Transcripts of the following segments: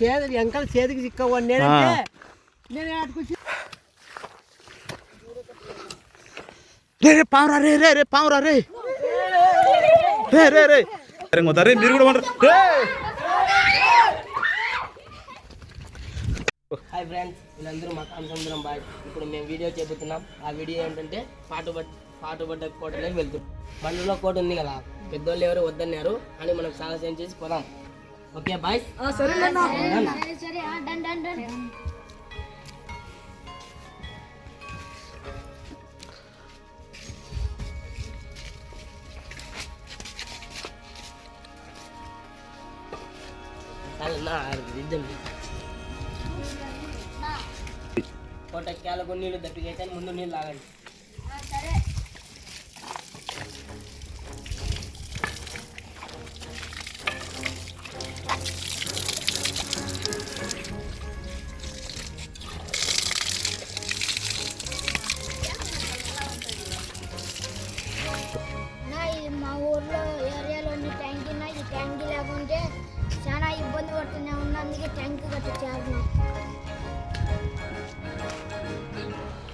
చేదు ఎంకలు చేతికి చిక్కవు నేనంటే నేను ఆడుకొచ్చి రే రే పావురా రే రే రే పావురా రే. రే రే రే. రే మీరు కూడా ఉండరు రే. హాయ్ ఫ్రెండ్స్ వీళ్ళందరూ మా కామసముద్రం బాయ్. ఇప్పుడు మేము వీడియో చెబుతున్నాం ఆ వీడియో ఏంటంటే పాటుబడ్ పాటుబడ్డ కోటలోకి వెళ్తున్నాం. బండిలో కోట ఉంది కదా పెద్దోళ్ళు ఎవరు వద్దన్నారు అని మనం సాహసం చేసి పోదాం. ఓకే బాయ్ సరే సరే ఆ, డన్ డన్ డన్ ఇద్దాం కోట క్యాలకు నీళ్ళు దప్పికైతే ముందు నీళ్ళు తాగండి ఆ, సరే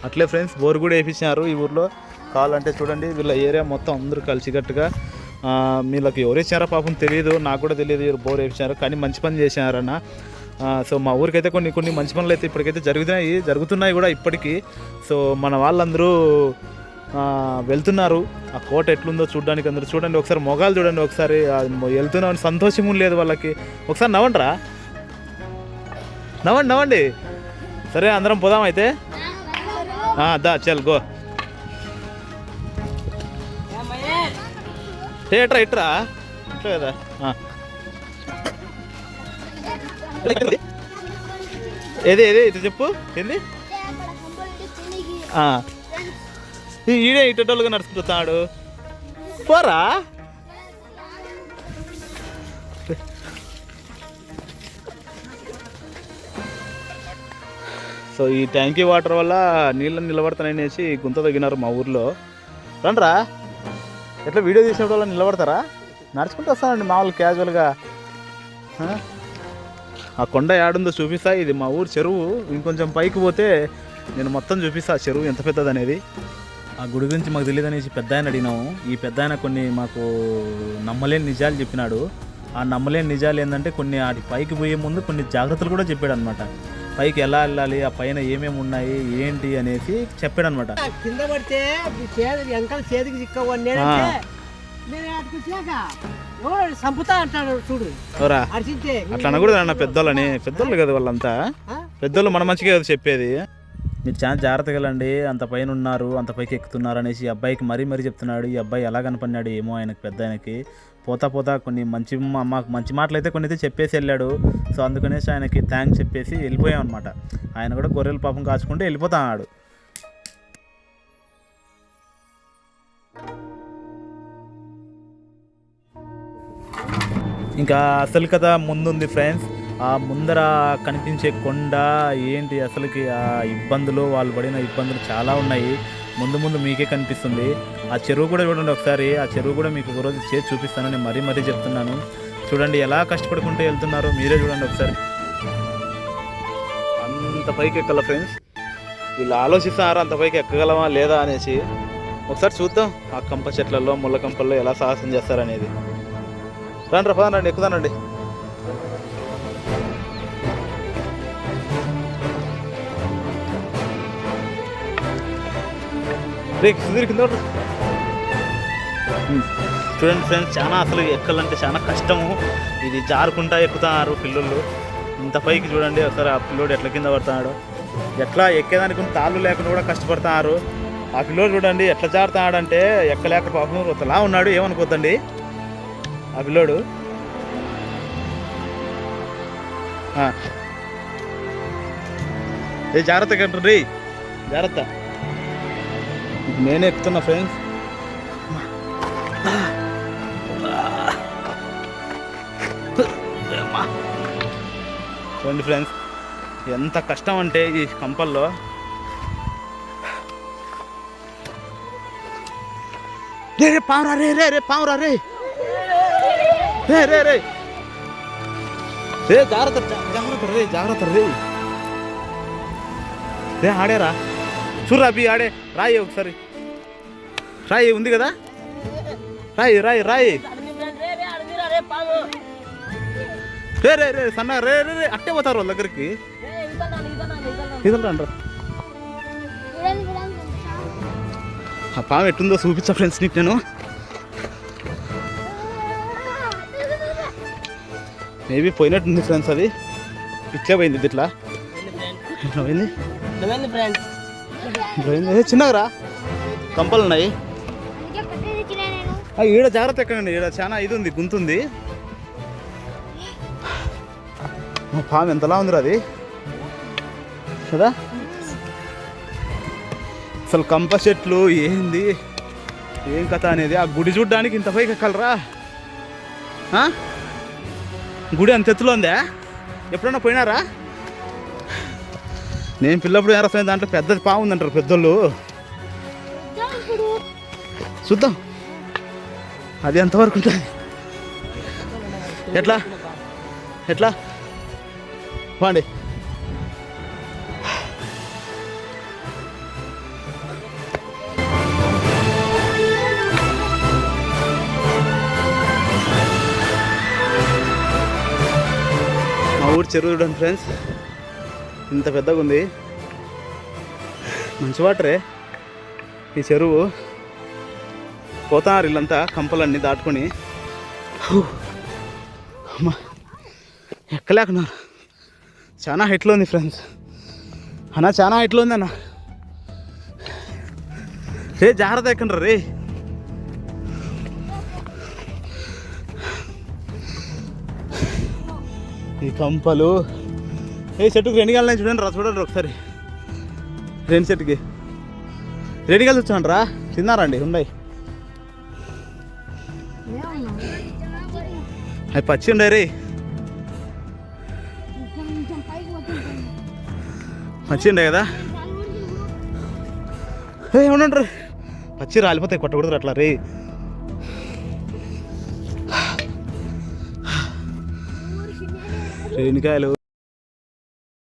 అట్లే ఫ్రెండ్స్ బోర్ కూడా వేయించినారు ఈ ఊర్లో. కావాలంటే చూడండి వీళ్ళ ఏరియా మొత్తం అందరూ కలిసికట్టుగా వీళ్ళకి ఎవరు ఇచ్చారో పాపం తెలియదు నాకు కూడా తెలియదు వీరు బోర్ వేయించారు కానీ మంచి పని చేశారన్న సో మా ఊరికైతే కొన్ని కొన్ని మంచి పనులు అయితే ఇప్పటికైతే జరుగుతున్నాయి జరుగుతున్నాయి కూడా ఇప్పటికీ. సో మన వాళ్ళందరూ వెళ్తున్నారు. ఆ కోట ఎట్లుందో చూడడానికి అందరూ చూడండి ఒకసారి మొగాలు చూడండి ఒకసారి వెళ్తున్నామని సంతోషం లేదు వాళ్ళకి. ఒకసారి నవ్వండిరా. నవ్వండి నవ్వండి. సరే అందరం పోదాం అయితే. దా చల్ గో. ఇట్రా ఇట్రా. ఇట్లా కదా. ఏది ఏది ఇటు చెప్పు. ఏంది? ఆ. ఈడే ఇటోళ్ళుగా నడుచుకుంటున్నాడు పోరా. సో ఈ ట్యాంకీ వాటర్ వల్ల నీళ్ళు నిలబడతాననేసి గుంత తగ్గినారు మా ఊర్లో. రండ్రా. ఎట్లా వీడియో తీసినప్పుడు వల్ల నిలబడతారా? నడుచుకుంటూ వస్తానండి మామూలు క్యాజువల్గా ఆ? ఆ కొండ యాడుందో చూపిస్తా. ఇది మా ఊరు చెరువు. ఇంకొంచెం పైకి పోతే నేను మొత్తం చూపిస్తా ఆ చెరువు ఎంత పెద్దది అనేది ఆ గుడి గురించి మాకు తెలియదు అనేసి పెద్ద ఆయన అడిగినాము. ఈ పెద్ద ఆయన కొన్ని మాకు నమ్మలేని నిజాలు చెప్పినాడు. ఆ నమ్మలేని నిజాలు ఏంటంటే కొన్ని ఆడి పైకి పోయే ముందు కొన్ని జాగ్రత్తలు కూడా చెప్పాడు అనమాట పైకి ఎలా వెళ్ళాలి ఆ పైన ఏమేమి ఉన్నాయి ఏంటి అనేసి చెప్పాడు అనమాట కింద పడితే చేతికి చిక్కవు నేనంటే నేను ఆడుకొచ్చాక ఎవడు సంపుతా అంటాడు చూడు అట్లా అనకూడదు అన్న పెద్దోళ్ళని. పెద్దోళ్ళు కదా వాళ్ళంతా? పెద్దోళ్ళు మన మంచిగా కదా చెప్పేది. మీరు చాలా జాగ్రత్తగా వెళ్ళండి అంత పైన ఉన్నారు అంత పైకి ఎక్కుతున్నారు అనేసి అబ్బాయికి మరీ మరీ చెప్తున్నాడు. ఈ అబ్బాయి ఎలా కనపడినాడు ఏమో ఆయనకి పెద్ద ఆయనకి. పోతా పోతా కొన్ని మంచి మా- మాకు మంచి మాటలు అయితే కొన్ని అయితే చెప్పేసి వెళ్ళాడు. సో అందుకనేసి ఆయనకి థ్యాంక్స్ చెప్పేసి వెళ్ళిపోయాం అనమాట ఆయన కూడా గొర్రెలు పాపం కాచుకుంటే వెళ్ళిపోతాడు ఇంకా అసలు కథ ముందుంది ఫ్రెండ్స్ ఆ ముందర కనిపించే కొండ ఏంటి అసలుకి ఆ ఇబ్బందులు వాళ్ళు పడిన ఇబ్బందులు చాలా ఉన్నాయి. ముందు ముందు మీకే కనిపిస్తుంది. ఆ చెరువు కూడా చూడండి ఒకసారి. ఆ చెరువు కూడా మీకు ఒకరోజు చేసి చూపిస్తాను. నేను మరీ మరీ చెప్తున్నాను. చూడండి ఎలా కష్టపడుకుంటూ వెళ్తున్నారో మీరే చూడండి ఒకసారి. అంత పైకి ఎక్కల ఫ్రెండ్స్? వీళ్ళు ఆలోచిస్తున్నారు అంత పైకి ఎక్కగలమా లేదా అనేసి? ఒకసారి చూద్దాం. ఆ కంప చెట్లలో ముళ్ళ కంపల్లో ఎలా సాహసం చేస్తారనేది. రండి రా రండి ఎక్కుదానండి రేపు సుధీర్ కింద చూడండి ఫ్రెండ్స్ చాలా అసలు ఎక్కాలంటే చాలా కష్టము. ఇది జారుకుంటా ఎక్కుతున్నారు పిల్లలు. ఇంత పైకి చూడండి ఒకసారి ఆ పిల్లోడు ఎట్లా కింద పడుతున్నాడు. ఎట్లా ఎక్కేదానికి తాళ్ళు లేకుండా కూడా కష్టపడుతున్నారు. ఆ పిల్లోడు చూడండి ఎట్లా జారుతున్నాడంటే ఎక్కలేక పాపం ఒకలా ఉన్నాడు ఏమనుకోద్దండి? ఆ పిల్లోడు. ఏ జాగ్రత్తగా అంటారు రే జాగ్రత్త. నేనే ఎక్కుతున్నా ఫ్రెండ్స్. చూడండి ఫ్రెండ్స్ ఎంత కష్టం అంటే ఈ కంపల్లో. రే రే పావురా రే రే రే పావురా రే. రే రే రే. రే జాగ్రత్త జాగ్రత్త రే జాగ్రత్త రే. రే ఆడేరా చూడరా బి ఆడే. రాయి ఒకసారి. రాయి ఉంది కదా? రాయి రాయి రాయి. రే రే రే సన్న రే రే రే అట్టే పోతారు వాళ్ళ దగ్గరికి. చూడండి ఆ పాము ఎట్టుందో చూపించా ఫ్రెండ్స్ నీకు నేను. మేబీ పోయినట్టుంది ఫ్రెండ్స్ అది. ఇట్లే పోయింది ఇట్లా. ఇట్లా పోయింది? పోయింది. ఏ, చిన్నగా కంపలు ఉన్నాయి. ఈడ జాగ్రత్త ఎక్కడండి? ఈడ చాలా ఇది ఉంది గుంతుంది పాము ఎంతలా ఉందిరా అది? కదా? అసలు కంప చెట్లు ఏంది? ఏం కథ అనేది? ఆ గుడి చూడ్డానికి ఇంత పైకి ఎక్కలరా? గుడి అంత ఎత్తులో ఉందా? ఎప్పుడన్నా పోయినారా? నేను పిల్లప్పుడు ఏం దాంట్లో పెద్దది పాము ఉందంటారు పెద్దోళ్ళు. చూద్దాం. అది ఎంతవరకు ఉంటుంది? ఎట్లా? ఎట్లా? వాండి. మా ఊరు చెరువు చూడండి ఫ్రెండ్స్. ఇంత పెద్దగా ఉంది మంచి వాటరే ఈ చెరువు. పోతున్నారు ఇల్లంతా కంపలన్నీ దాటుకొని. అమ్మా ఎక్కలేకున్నారు. చాలా హైట్లో ఉంది ఫ్రెండ్స్. అన్న చాలా హైట్లో ఉంది అన్న. రే జాగ్రత్త ఎక్కండి రే. ఈ కంపలు. ఏ చెట్టుకు రెండు గెలని చూడండి రా చూడండి ఒకసారి. రెండు చెట్టుకి రెండు గెలు వచ్చాను రా. తిన్నారండి ఉన్నాయి. అవి పచ్చి ఉండే రే. మంచిగా ఉండే కదా? ఏ పచ్చి రాలిపోతాయి కొట్టకూడదు అట్లా రే రేణికాయలు.